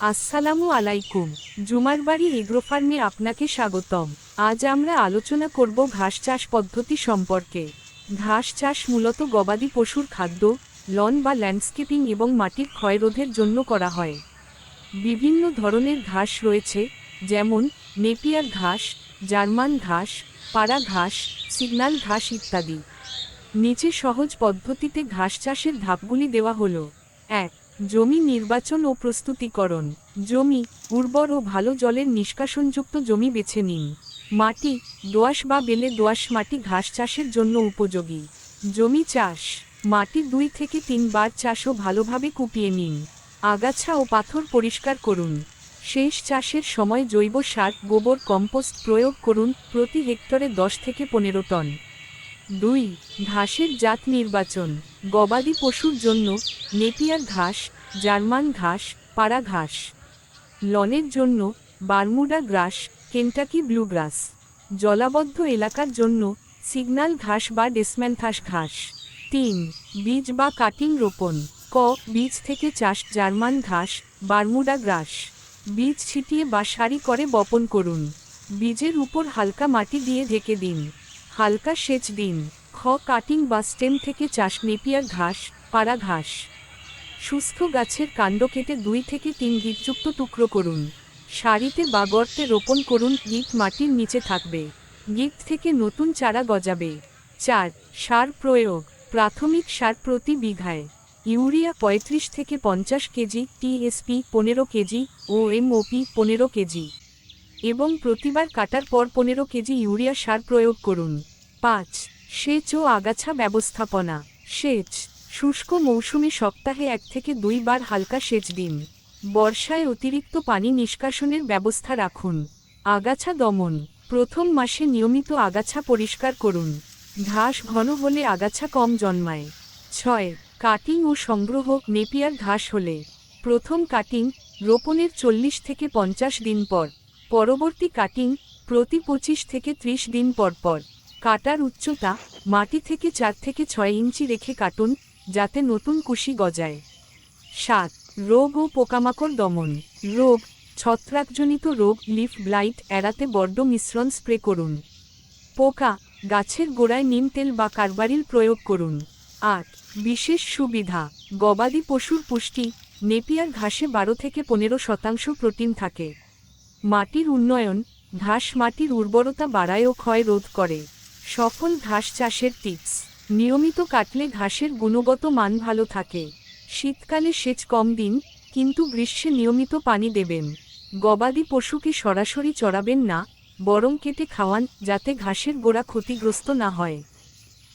আসসালামু আলাইকুম। জুমার বাড়ি এগ্রো ফার্মে আপনাকে স্বাগতম। আজ আমরা আলোচনা করব ঘাস চাষ পদ্ধতি সম্পর্কে। ঘাস চাষ মূলত গবাদি পশুর খাদ্য, লন বা ল্যান্ডস্কেপিং এবং মাটির ক্ষয়রোধের জন্য করা হয়। বিভিন্ন ধরনের ঘাস রয়েছে, যেমন নেপিয়ার ঘাস, জার্মান ঘাস, পাড়া ঘাস, সিগনাল ঘাস ইত্যাদি। নিচে সহজ পদ্ধতিতে ঘাস চাষের ধাপগুলি দেওয়া হলো। এক জমি নির্বাচন ও প্রস্তুতিকরণ। জমি উর্বর ও ভালো জলের নিষ্কাশনযুক্ত জমি বেছে নিন। মাটি, দোআঁশ বা বেলে দোআঁশ মাটি ঘাস চাষের জন্য উপযোগী। জমি চাষ। মাটি দুই থেকে তিনবার চাষ ও ভালোভাবে কুপিয়ে নিন। আগাছা ও পাথর পরিষ্কার করুন। শেষ চাষের সময় জৈব সার, গোবর, কম্পোস্ট প্রয়োগ করুন প্রতি হেক্টরে দশ থেকে পনেরো টন। দুই, ঘাসের জাত নির্বাচন, গবাদি পশুর জন্য নেপিয়ার ঘাস, জার্মান ঘাস, পাড়া ঘাস। লনের জন্য বারমুডা গ্রাস, কেন্টাকি ব্লুগ্রাস জলাবদ্ধ এলাকার জন্য সিগনাল ঘাস বা ডেসম্যান্থাস ঘাস। তিন, বীজ বা কাটিং রোপণ, ক, বীজ থেকে চাষ জার্মান ঘাস, বারমুডা গ্রাস। বীজ ছিটিয়ে বা সারি করে বপন করুন। বীজের উপর হালকা মাটি দিয়ে ঢেকে দিন। হালকা সেচ দিন। খ, কাটিং বা স্টেম থেকে চাষ নেপিয়ার ঘাস, পাড়া ঘাস। সুস্থ গাছের কাণ্ড কেটে দুই থেকে তিন গিটযুক্ত টুকরো করুন। সারিতে বা গর্তে রোপণ করুন গিট মাটির নিচে থাকবে। গিট থেকে নতুন চারা গজাবে। চার, সার প্রয়োগ। প্রাথমিক সার প্রতি বিঘায়। ইউরিয়া পঁয়ত্রিশ থেকে পঞ্চাশ কেজি, টিএসপি পনেরো কেজি ও এমওপি পনেরো কেজি। এবং প্রতিবার কাটার পর পনেরো কেজি ইউরিয়া সার প্রয়োগ করুন। পাঁচ, সেচ ও আগাছা ব্যবস্থাপনা। সেচ, শুষ্ক মৌসুমে সপ্তাহে এক থেকে দুইবার হালকা সেচ দিন। বর্ষায় অতিরিক্ত পানি নিষ্কাশনের ব্যবস্থা রাখুন। আগাছা দমন, প্রথম মাসে নিয়মিত আগাছা পরিষ্কার করুন। ঘাস ঘন হলে আগাছা কম জন্মায়। ছয়, কাটিং ও সংগ্রহ, নেপিয়ার ঘাস হলে। প্রথম কাটিং, রোপণের চল্লিশ থেকে পঞ্চাশ দিন পর। পরবর্তী কাটিং প্রতি পঁচিশ থেকে ত্রিশ দিন পর পর। কাটার উচ্চতা মাটি থেকে চার থেকে ছয় ইঞ্চি রেখে কাটুন, যাতে নতুন কুশি গজায়। সাত, রোগ ও পোকামাকড় দমন। রোগ, ছত্রাকজনিত রোগ, লিফ ব্লাইট এড়াতে বড্ড মিশ্রণ স্প্রে করুন। পোকা, গাছের গোড়ায় নিম তেল বা কারবারিল প্রয়োগ করুন। আট, বিশেষ সুবিধা, গবাদি পশুর পুষ্টি, নেপিয়ার ঘাসে বারো থেকে পনেরো শতাংশ প্রোটিন থাকে। মাটির উন্নয়ন, ঘাস মাটির উর্বরতা বাড়ায় ও ক্ষয় রোধ করে। সফল ঘাস চাষের টিপস। নিয়মিত কাটলে ঘাসের গুণগত মান ভালো থাকে। শীতকালে সেচ কম দিন, কিন্তু গ্রীষ্মে নিয়মিত পানি দেবেন। গবাদি পশুকে সরাসরি চড়াবেন না, বরং কেটে খাওয়ান যাতে ঘাসের গোড়া ক্ষতিগ্রস্ত না হয়।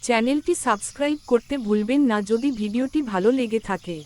চ্যানেলটি সাবস্ক্রাইব করতে ভুলবেন না যদি ভিডিওটি ভালো লেগে থাকে।